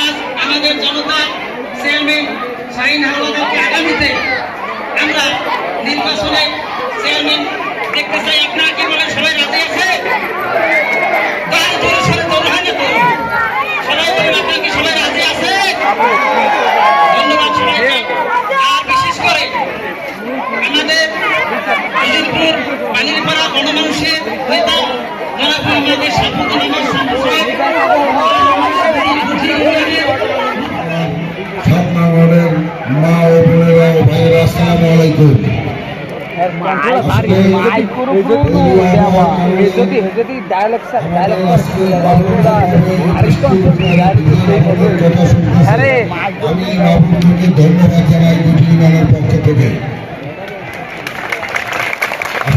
আজ আমাদের জনতা চেয়ারম্যান শাহিন হাওলাদারকে আগামীতে আমরা নির্বাচনে চেয়ারম্যান দেখতে চাই। আপনারা কি বলেন, সবাই রাজি আছে? সবাই বলেন, আপনার কি সবাই রাজি আছে? ধন্যবাদ সবাইকে। আর বিশেষ করে আমাদের পানিরপাড়া গণমানুষের নেতা ওয়ার্ডের মা ও বোনেরা ও ভাইয়েরা আসসালামু আলাইকুম। আমি বাবুকে ধন্যবাদ জানাই পক্ষ থেকে।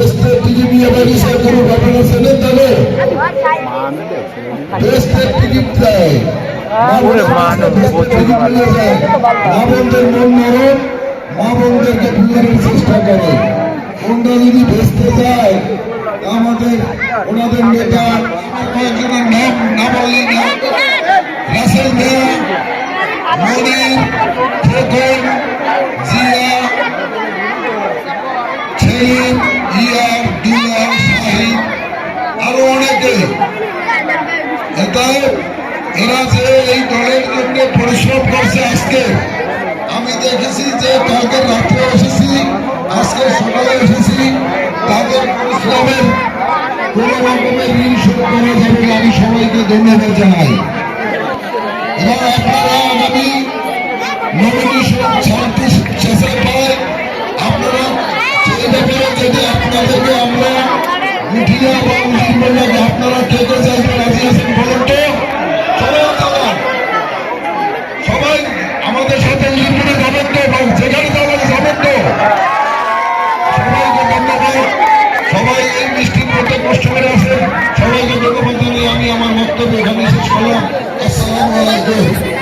দেশতে টিকিট নিয়ে বেরিয়েছে কোনো ঘটনা ছিলেন তাহলে দেশতে টিকিট দেয় মা বোনদের মন নরম মা বোনদেরকে বুঝানোর চেষ্টা করে। কোনটা যদি ভেস্তে যায় আমাদের ওনাদের নেতা কয়েকজনের নাম না বললে না। রাসেল মিয়া মনির এরা যে এই দলের জন্য পরিশ্রম করছে আজকে, আমি দেখেছি যে কালকে রাত্রে এসেছি, আজকে সকালে এসেছি, তাদের পরিশ্রমের কোন রকমের ঋণ শোধ করা যাবে আমি সবাইকে ধন্যবাদ জানাই। এবং আপনারা আগামী নমিনেশন শেষে পায়, আপনারা সেই ব্যাপারে যদি আপনাদেরকে আমরা উঠিয়া বা বললাম আপনারা কে কে রাজি আছেন বলুন বক্তব্য এখানে শেষ করলাম আসসালামু আলাইকুম